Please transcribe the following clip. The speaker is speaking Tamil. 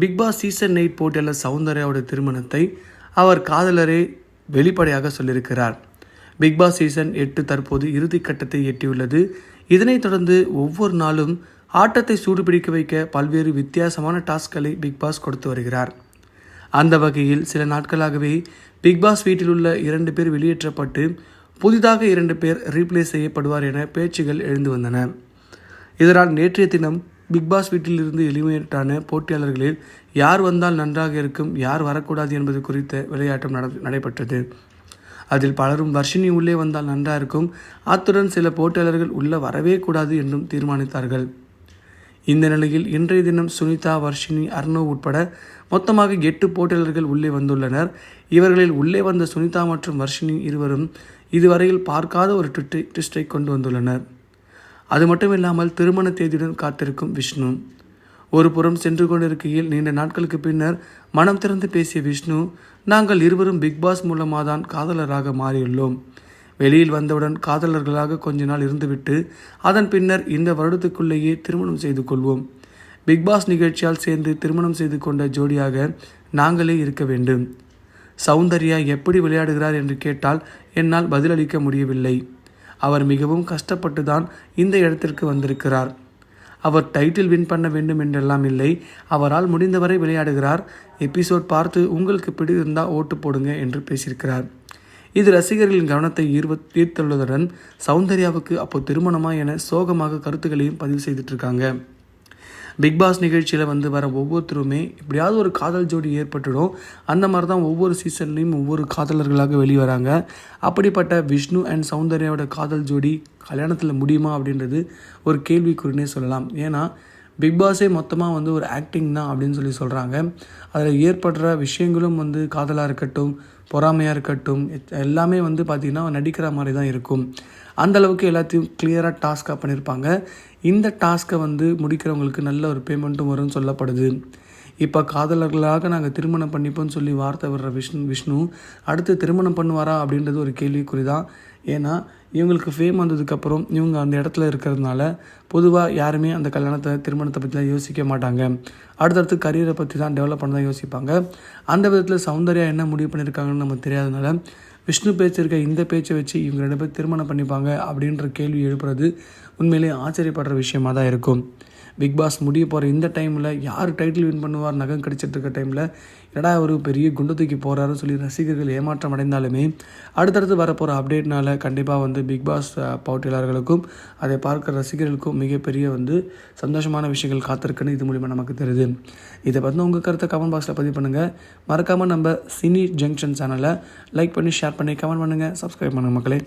பிக் பாஸ் சீசன் எயிட் போட்டியில் சௌந்தர்யாவோட திருமணத்தை அவர் காதலரே வெளிப்படையாக சொல்லியிருக்கிறார். பிக் பாஸ் சீசன் எட்டு தற்போது இறுதி கட்டத்தை எட்டியுள்ளது. இதனைத் தொடர்ந்து ஒவ்வொரு நாளும் ஆட்டத்தை சூடுபிடிக்க வைக்க பல்வேறு வித்தியாசமான டாஸ்க்களை பிக் பாஸ் கொடுத்து வருகிறார். அந்த வகையில் சில நாட்களாகவே பிக் பாஸ் வீட்டில் உள்ள இரண்டு பேர் வெளியேற்றப்பட்டு புதிதாக இரண்டு பேர் ரீப்ளேஸ் செய்யப்படுவார் என பேச்சுகள் எழுந்து வந்தன. இதனால் நேற்றைய தினம் பிக் பாஸ் வீட்டில் எலிமினேட்டான போட்டியாளர்களில் யார் வந்தால் நன்றாக இருக்கும் யார் வரக்கூடாது என்பது குறித்த விளையாட்டம் நட நடைபெற்றது. அதில் பலரும் வர்ஷினி உள்ளே வந்தால் நன்றாக இருக்கும் அத்துடன் சில போட்டியாளர்கள் உள்ளே வரவே கூடாது என்றும் தீர்மானித்தார்கள். இந்த நிலையில் இன்றைய தினம் சுனிதா வர்ஷினி அர்ணவ் உட்பட மொத்தமாக எட்டு போட்டியாளர்கள் உள்ளே வந்துள்ளனர். இவர்களில் உள்ளே வந்த சுனிதா மற்றும் வர்ஷினி இருவரும் இதுவரையில் பார்க்காத ஒரு ட்விட்டை ட்விஸ்டை கொண்டு வந்துள்ளனர். அது மட்டும் இல்லாமல் திருமண தேதியுடன் காத்திருக்கும் விஷ்ணு. ஒரு புறம் சென்று கொண்டிருக்கையில் நீண்ட நாட்களுக்கு பின்னர் மனம் திறந்து பேசிய விஷ்ணு நாங்கள் இருவரும் பிக் பாஸ் மூலமாக தான் காதலராக மாறியுள்ளோம். வெளியில் வந்தவுடன் காதலர்களாக கொஞ்ச நாள் இருந்துவிட்டு அதன் பின்னர் இந்த வருடத்துக்குள்ளேயே திருமணம் செய்து கொள்வோம். பிக் பாஸ் நிகழ்ச்சியால் சேர்ந்து திருமணம் செய்து கொண்ட ஜோடியாக நாங்களே இருக்க வேண்டும். சௌந்தர்யா எப்படி விளையாடுகிறார் என்று கேட்டால் என்னால் பதிலளிக்க முடியவில்லை. அவர் மிகவும் கஷ்டப்பட்டு தான் இந்த இடத்திற்கு வந்திருக்கிறார். அவர் டைட்டில் வின் பண்ண வேண்டும் என்றெல்லாம் இல்லை. அவரால் முடிந்தவரை விளையாடுகிறார். எபிசோட் பார்த்து உங்களுக்கு பிடித்திருந்தால் ஓட்டு போடுங்க என்று பேசியிருக்கிறார். இது ரசிகர்களின் கவனத்தை ஈர்வ ஈர்த்துள்ளதுடன் சௌந்தர்யாவுக்கு அப்போ திருமணமா என சோகமாக கருத்துக்களையும் பதிவு செய்துட்டு இருக்காங்க பிக் பாஸ் நிகழ்ச்சியில் வந்து வர ஒவ்வொருத்தருமே எப்படியாவது ஒரு காதல் ஜோடி ஏற்பட்டுடும். அந்த மாதிரி தான் ஒவ்வொரு சீசன்லேயும் ஒவ்வொரு காதலர்களாக வெளிவராங்க. அப்படிப்பட்ட விஷ்ணு அண்ட் சௌந்தர்யாவோட காதல் ஜோடி கல்யாணத்தில் முடியுமா அப்படின்றது ஒரு கேள்விக்குறினே சொல்லலாம். ஏன்னா பிக் பாஸே மொத்தமாக வந்து ஒரு ஆக்டிங் தான் அப்படின்னு சொல்லி சொல்கிறாங்க அதில் ஏற்படுற விஷயங்களும் வந்து காதலாக இருக்கட்டும் பொறாமையாக இருக்கட்டும் எல்லாமே வந்து பார்த்திங்கன்னா நடிக்கிற மாதிரி தான் இருக்கும். அந்த அளவுக்கு எல்லாத்தையும் கிளியராக டாஸ்க்காக பண்ணியிருப்பாங்க இந்த டாஸ்க்கை வந்து முடிக்கிறவங்களுக்கு நல்ல ஒரு பேமெண்ட்டும் வரும்னு சொல்லப்படுது. இப்போ காதலர்களாக நாங்கள் திருமணம் பண்ணிப்போம்னு சொல்லி வார்த்தை விடுற விஷ்ணு விஷ்ணு அடுத்து திருமணம் பண்ணுவாரா அப்படின்றது ஒரு கேள்விக்குறி தான் ஏன்னா இவங்களுக்கு ஃபேம் வந்ததுக்கப்புறம் இவங்க அந்த இடத்துல இருக்கிறதுனால பொதுவாக யாருமே அந்த கல்யாணத்தை திருமணத்தை பற்றிலாம் யோசிக்க மாட்டாங்க. அடுத்தடுத்து கரியரை பற்றி தான் டெவலப் பண்ண தான் யோசிப்பாங்க. அந்த விதத்தில் சௌந்தர்யா என்ன முடிவு பண்ணியிருக்காங்கன்னு நமக்கு தெரியாதனால விஷ்ணு பேச்சு இருக்க இந்த பேச்சை வச்சு இவங்க ரெண்டு பேர் திருமணம் பண்ணிப்பாங்க அப்படின்ற கேள்வி எழுப்புறது உண்மையிலே ஆச்சரியப்படுற விஷயமாக தான் இருக்கும். பிக் பாஸ் முடிய போகிற இந்த டைமில் யார் டைட்டில் வின் பண்ணுவார் நகம் கடிச்சிட்டு இருக்க டைமில் எடா ஒரு பெரிய குண்டு தூக்கி போகிறாருன்னு சொல்லி ரசிகர்கள் ஏமாற்றம் அடைந்தாலுமே அடுத்தடுத்து வரப்போகிற அப்டேட்னால கண்டிப்பாக வந்து பிக் பாஸ் போட்டியாளர்களுக்கும் அதை பார்க்குற ரசிகர்களுக்கும் மிகப்பெரிய வந்து சந்தோஷமான விஷயங்கள் காத்திருக்குன்னு இது மூலிமா நமக்கு தெரியுது. இதை பற்றி உங்கள் கருத்தை கமெண்ட் பாக்ஸில் பதிவு பண்ணுங்கள் மறக்காமல் நம்ம சினி ஜங்ஷன் சேனலை லைக் பண்ணி ஷேர் ஷேர் பண்ணி கமெண்ட் பண்ணுங்கள் சப்ஸ்கிரைப் பண்ணுங்கள் மக்களே.